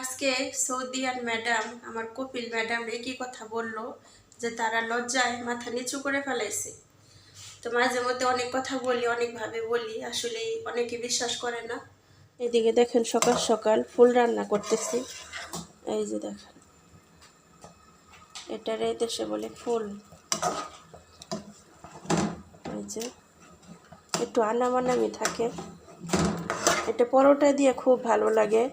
আজকে সৌদিয়ান ম্যাডাম, আমার কপিল ম্যাডাম একই কথা বলল যে তারা লজ্জায় মাথা নিচু করে ফেলাইছে। তো মাঝে মধ্যে অনেক কথা বলি অনেকভাবে বলি আসলে অনেকে বিশ্বাস করে না। এদিকে দেখেন সকাল সকাল ফুল রান্না করতেছি। এই যে দেখেন, এটার এই দেশে বলে ফুল। এই যে, একটু আনামানামি থাকে। এটা পরোটা দিয়ে খুব ভালো লাগে।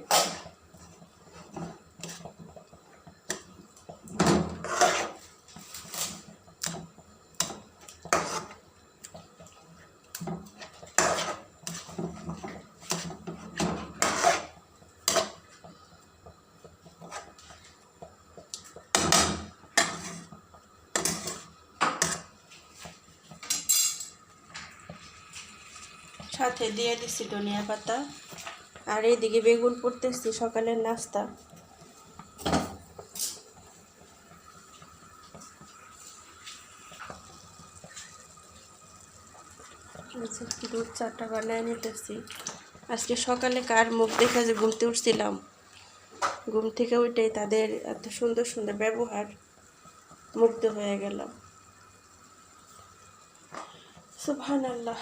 সাথে দিয়ে দিচ্ছি ধনিয়া পাতা। আর এইদিকে বেগুন পড়তেছি সকালের নাস্তা। এই দুধ চাটা বানায় নিতেছি। আজকে সকালে কার মুখ দেখে যে ঘুমতে উঠছিলাম? ঘুম থেকে উঠেই তাদের এত সুন্দর সুন্দর ব্যবহার মুগ্ধ হয়ে গেলাম। সুবহান আল্লাহ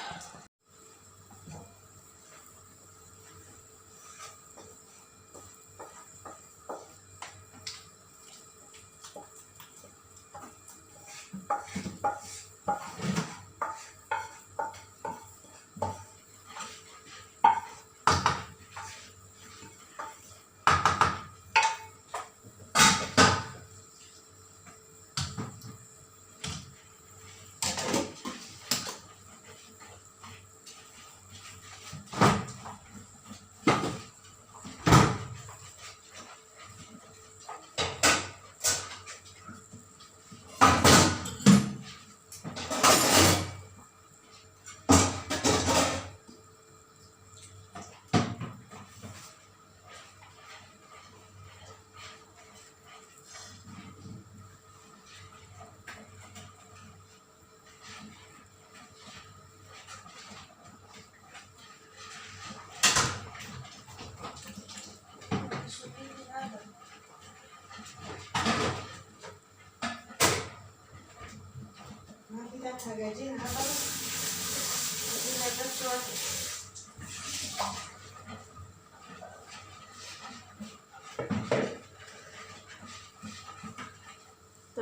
তো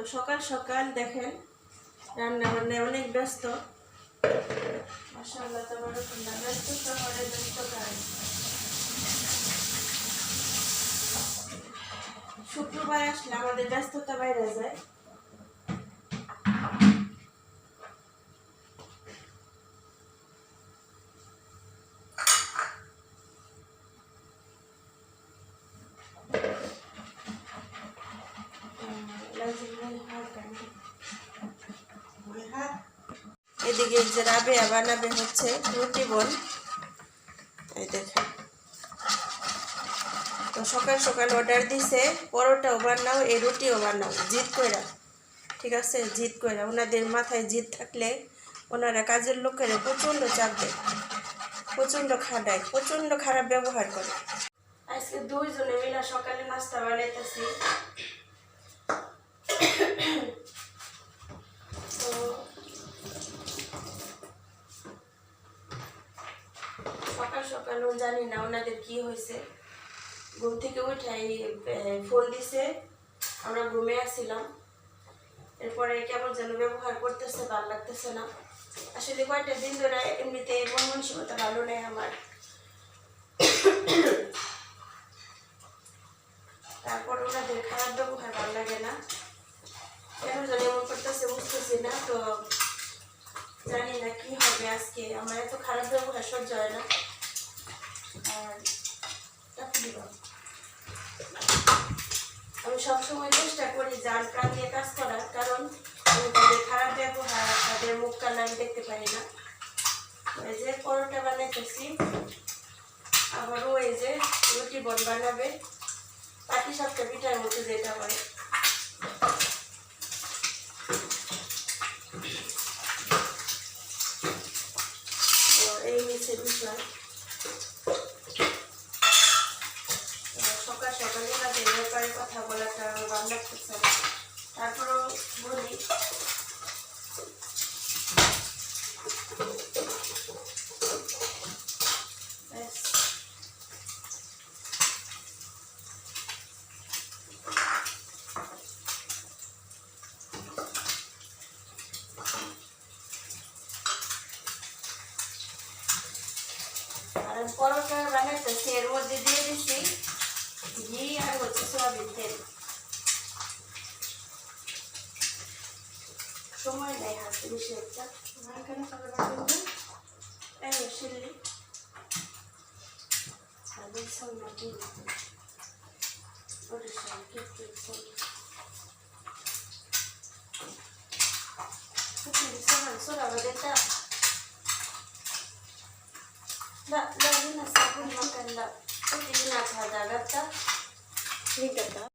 সকাল সকাল দেখেন রান্না বান্নায় অনেক ব্যস্ত। ব্যস্ত কাজ। শুক্রবার আসলে আমাদের ব্যস্ততা বাইরে যায়। এদিকে যে রাবে বানাবে হচ্ছে রুটি বল। এই দেখেন। তো সকাল সকাল অর্ডার দিছে, পরোটাও বানাও, এই রুটিও বানাও জিত কইরা। ঠিক আছে? জিত কইরা। ওনাদের মাথায় জিত থাকলে ওনারা কাজের লোকেরা প্রচণ্ড চাপ দেয়। প্রচণ্ড খাটায়, প্রচণ্ড খারাপ ব্যবহার করে। আজকে দুইজনে মিলা সকালে নাস্তা বানাইতেছি তো সকাল সকালও জানি না ওনাদের কি হয়েছে। ঘুম থেকে উঠাই ফোন দিছে, আমরা ঘুমে আসছিলাম। এরপরে কেমন যেন ব্যবহার করতেছে, ভালো লাগতেছে না। আসলে কয়েকটা দিন ধরে এমনিতে মন মানসিকতা ভালো নেই আমার। তারপর ওনাদের খারাপ ব্যবহার ভালো লাগে না। কেন জানি এমন করতেছে, বুঝতেছি না, তো জানি না কি হবে আজকে। আমার এত খারাপ ব্যবহার সহ্য হয় না আর চাকরি দিবা। আমি সবসময় চেষ্টা করি যার দিয়ে কাজ করার কারণ আমি তাদের খারাপ ব্যবহার, তাদের মুখ কান আমি দেখতে পারি না। এই যে পরোটা বানাইতেছি, আবারও এই যে রুটি বন বানাবে। পাটি সবটা পিঠার মতো যেটা হয় তো এই হচ্ছে বিষয় তো সকাল সকালে কথা বলাটা আমার ভালো লাগতেছে না তারপরেও বলি ব্যাস। আর পরোটা বানাইতেছি এর মধ্যে দিয়ে দিচ্ছি ঘি আর হচ্ছে সোয়াবিন তেল বিশেষটা আমার এখানে সবাই বাসনটা এই শিল্লি ছাগল সামনা দিয়ে ওটা সবকে একটু sola vedete da da vine să pun măcar la uite vine ați adăgat da uite da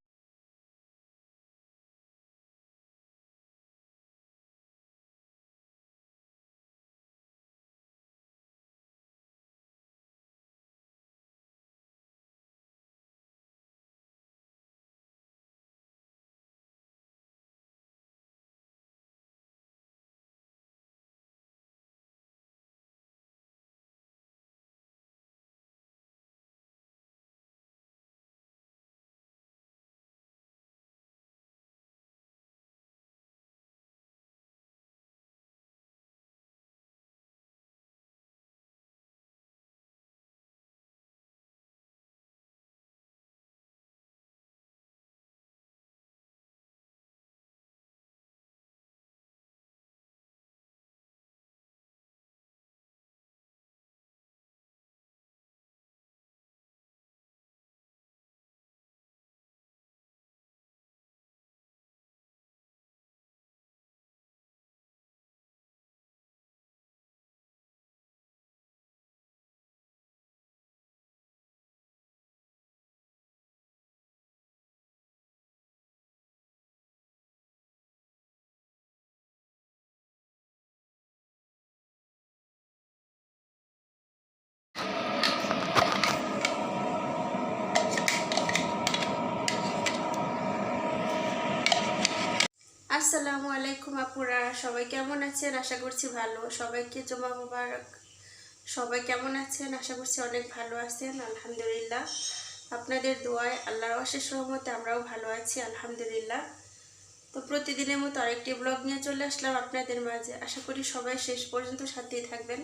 আসসালামু আলাইকুম আপুরা, সবাই কেমন আছেন? আশা করছি ভালো। সবাইকে জমা মুবারক। সবাই কেমন আছেন? আশা করছি অনেক ভালো আছেন, আলহামদুলিল্লাহ। আপনাদের দোয়ায় আল্লাহর অশেষ রহমতে আমরাও ভালো আছি, আলহামদুলিল্লাহ। তো প্রতিদিনের মতো আরেকটি ব্লগ নিয়ে চলে আসলাম আপনাদের মাঝে। আশা করি সবাই শেষ পর্যন্ত সাথেই থাকবেন।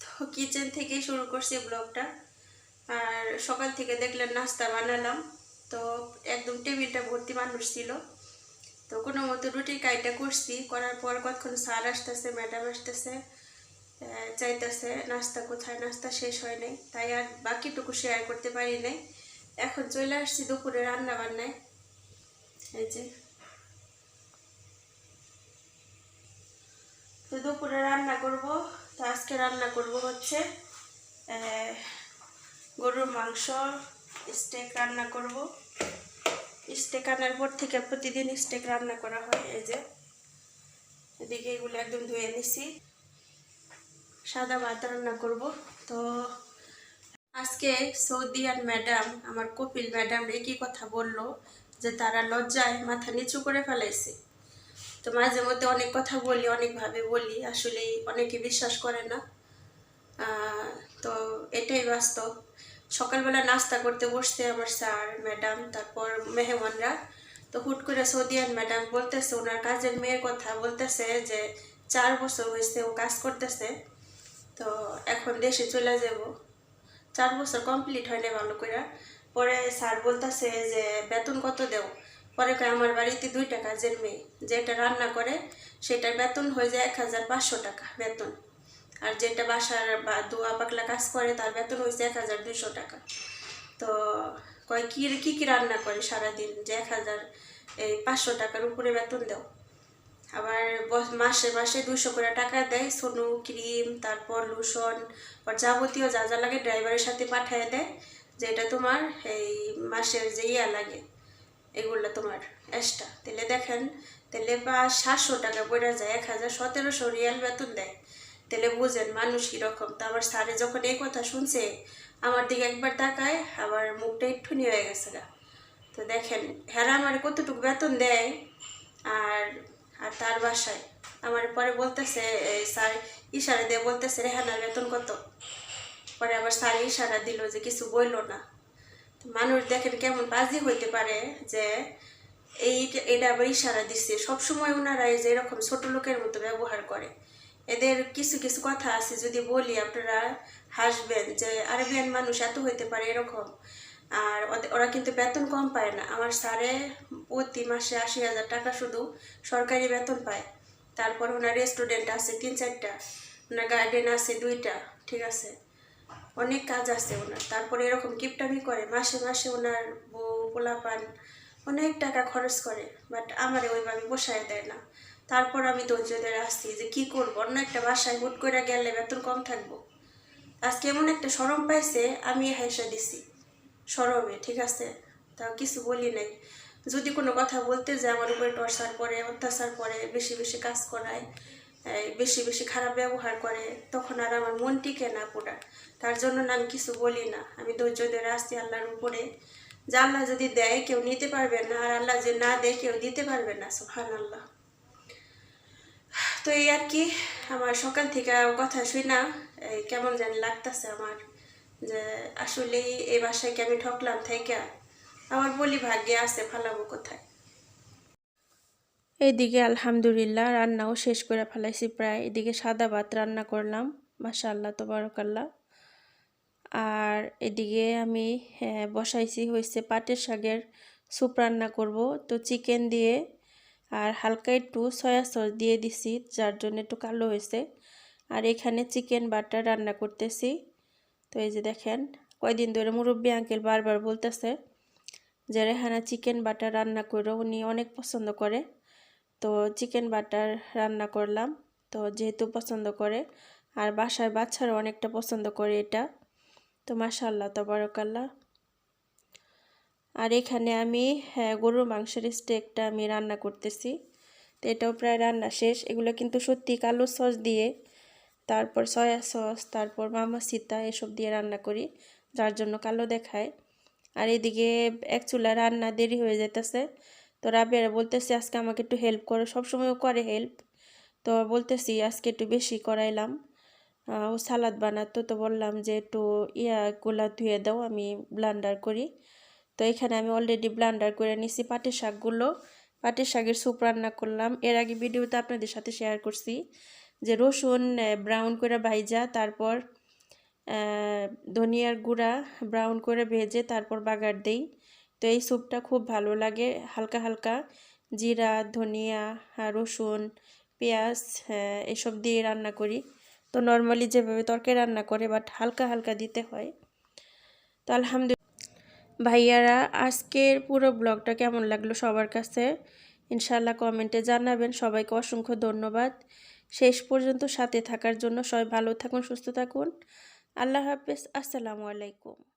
তো কিচেন থেকেই শুরু করছি ব্লগটা আর সকাল থেকে দেখলেন নাস্তা বানালাম। তো একদম টেবিলটা ভর্তি মানুষ ছিল। তো কোনো মতো রুটির কাজটা করছি, করার পর কতক্ষণ স্যার আসতেছে, ম্যাডাম আসতেছে চাইতেছে নাস্তা কোথায়, নাস্তা শেষ হয় নাই, তাই আর বাকিটুকু শেয়ার করতে পারি নাই। এখন চলে আসছি দুপুরে রান্না বান্নায়। এই যে। তো দুপুরে রান্না করব, তো আজকে রান্না করব হচ্ছে গরুর মাংস স্টেক রান্না করব। স্টেক আনার পর থেকে প্রতিদিন স্টেক রান্না করা হয়, এই যে। এদিকে এগুলো একদম ধুয়ে নিছি। সাদা ভাত রান্না করব। তো আজকে সৌদি আর ম্যাডাম, আমার কপিল ম্যাডাম একই কথা বলল, যে তারা লজ্জায় মাথা নিচু করে ফেলাইছে। তো মাঝে মধ্যে অনেক কথা বলি, অনেকভাবে বলি আসলে অনেকে বিশ্বাস করে না। তো এটাই বাস্তব। সকালবেলা নাস্তা করতে বসতে আমার স্যার, ম্যাডাম, তারপর মেহমানরা। তো হুট করে সৌদিয়ান ম্যাডাম বলতেছে, ওনার কাজের মেয়ের কথা বলতেছে যে চার বছর হয়েছে ও কাজ করতেছে, তো এখন দেশে চলে যাব। চার বছর কমপ্লিট হয় না ভালো করে পরে স্যার বলতেছে যে, বেতন কত দেও? পরে কয়, আমার বাড়িতে দুইটা কাজের মেয়ে যেটা রান্না করে, সেটার বেতন হয়ে যায় এক হাজার পাঁচশো টাকা বেতন। আর যেটা বাসার বা দোয়া পাকলা কাজ করে, তার বেতন হয়েছে এক হাজার দুশো টাকা। তো কয়, কি কি কি রান্না করে সারাদিন? যে এক হাজার, এই পাঁচশো টাকার উপরে বেতন দাও। আবার মাসে মাসে দুশো করে টাকা দেয়, সোনু, ক্রিম, তারপর লোশন আর যাবতীয় যা যা লাগে ড্রাইভারের সাথে পাঠিয়ে দেয়, যেটা তোমার এই মাসের যে ইয়া লাগে, এগুলো তোমার এক্সট্রা তাহলে দেখেন, তাহলে বা সাতশো টাকা পড়ে যায়, এক হাজার সতেরোশো রিয়াল বেতন দেয়। তাহলে বুঝেন, মানুষ কীরকম তো আমার স্যারে যখন এই কথা শুনছে, আমার দিকে একবার তাকায়, আমার মুখটা একটুনি হয়ে গেছে গা। তো দেখেন, হেরা আমার কতটুকু বেতন দেয় আর আর তার বাসায়? আমার পরে বলতেছে স্যার ইশারা দিয়ে বলতেছে রেহানার বেতন কত? পরে আবার স্যার ইশারা দিল যে কিছু বইলো না। মানুষ দেখেন কেমন বাজি হইতে পারে যে, এই, এটা আবার ইশারা দিচ্ছে সবসময় ওনারা এই যে এরকম ছোট লোকের মতো ব্যবহার করে। এদের কিছু কিছু কথা আছে যদি বলি, আপনারা হাসবেন যে, আরবিয়ান মানুষ এত হইতে পারে এরকম। আর ওরা কিন্তু বেতন কম পায় না। আমার স্যারে প্রতি মাসে আশি হাজার টাকা শুধু সরকারি বেতন পায়। তারপর ওনার রেস্টুরেন্ট আছে তিন চারটা, ওনার গার্ডেন আছে দুইটা, ঠিক আছে? অনেক কাজ আছে ওনার। তারপরে এরকম কিপটামি করে, মাসে মাসে ওনার বউ পোলাপান অনেক টাকা খরচ করে, বাট আমারে ওইভাবে বসায় দেয় না। তারপর আমি ধৈর্য ধরে আসছি যে কি করব? অন্য একটা বাসায় হুট করে গেলে বেতন কম থাকব। আজকে এমন একটা সরম পাইছে, আমি হেসে দিছি। সরমে, ঠিক আছে? তাও কিছু বলি নাই। যদি কোনো কথা বলতে যে আমার উপরে টর্চার করে, অত্যাচার করে, বেশি বেশি কাজ করায় বেশি বেশি খারাপ ব্যবহার করে, তখন আর আমার মন টিকে না পুরা। তার জন্য না আমি কিছু বলি না। আমি ধৈর্য ধরে আসছি আল্লাহর উপরে। যে আল্লাহ যদি দেয়, কেউ নিতে পারবে না, আর আল্লাহ যে না দেয়, কেউ দিতে পারবে না সুহান আল্লাহ তো এই আর কি আমার সকাল থেকে কথা শুই না। কেমন জানি লাগতেছে আমার যে আসলেই এই বাসায় আমি ঠকলাম থেকে? আমার বলি ভাগ্যে আছে ফালাবো কোথায়? এইদিকে আলহামদুলিল্লাহ রান্নাও শেষ করে ফেলাইছি প্রায়। এদিকে সাদা ভাত রান্না করলাম মাশাআল্লাহ তোবারকাল্লাহ। আর এদিকে আমি হ্যাঁ, বসাইছি হয়েছে পাটের শাকের স্যুপ রান্না করব। তো চিকেন দিয়ে আর হালকা একটু সয়া সস দিয়ে দিছি, যার জন্য একটু কালো হয়েছে। আর এখানে চিকেন বাটার রান্না করতেছি। তো এই যে দেখেন, কয়দিন ধরে মুরব্বী আঙ্কেল বারবার বলতেছে যে রেহানা চিকেন বাটার রান্না করো, উনি অনেক পছন্দ করে। তো চিকেন বাটার রান্না করলাম, তো যেহেতু পছন্দ করে, আর বাসায় বাচ্চারা অনেকটা পছন্দ করে এটা। তো মাশাল্লাহ তবরকাল্লাহ। আর এখানে আমি হ্যাঁ, গরুর মাংসের স্টেকটা আমি রান্না করতেছি। তো এটাও প্রায় রান্না শেষ। এগুলো কিন্তু সত্যি কালো সস দিয়ে তারপর সয়া সস তারপর মামা সীতা এসব দিয়ে রান্না করি যার জন্য কালো দেখায়। আর এদিকে এক চুলা রান্না দেরি হয়ে যেতেছে তো রাবেরা বলতেছি আজকে আমাকে একটু হেল্প করো। সবসময়ও করে হেল্প তো বলতেছি আজকে একটু বেশি করাইলাম। ও সালাদ বানাতো। তো বললাম যে একটু ইয়াগুলা ধুয়ে দাও আমি ব্লান্ডার করি। তো এখানে আমি অলরেডি ব্লান্ডার করে নিছি পাটের শাকগুলো। পাটের শাকের স্যুপ রান্না করলাম। এর আগে ভিডিওতে আপনাদের সাথে শেয়ার করছি যে রসুন ব্রাউন করে ভাইজা, তারপর ধনিয়ার গুঁড়া ব্রাউন করে ভেজে তারপর বাগার দেই। তো এই স্যুপটা খুব ভালো লাগে, হালকা হালকা। জিরা, ধনিয়া রসুন, পেঁয়াজ এসব দিয়ে রান্না করি। তো নর্মালি যেভাবে তরকারি রান্না করে বাট হালকা হালকা দিতে হয়। তো আলহামদুলিল্লাহ ভাইয়ারা, আজকের পুরো ব্লগটা কেমন লাগল সবার কাছে? ইনশাল্লাহ কমেন্টে জানাবেন। সবাইকে অসংখ্য ধন্যবাদ। শেষ পর্যন্ত সাথে থাকার জন্য সবাই ভালো থাকুন, সুস্থ থাকুন। আল্লাহ হাফেজ। আসসালামু আলাইকুম।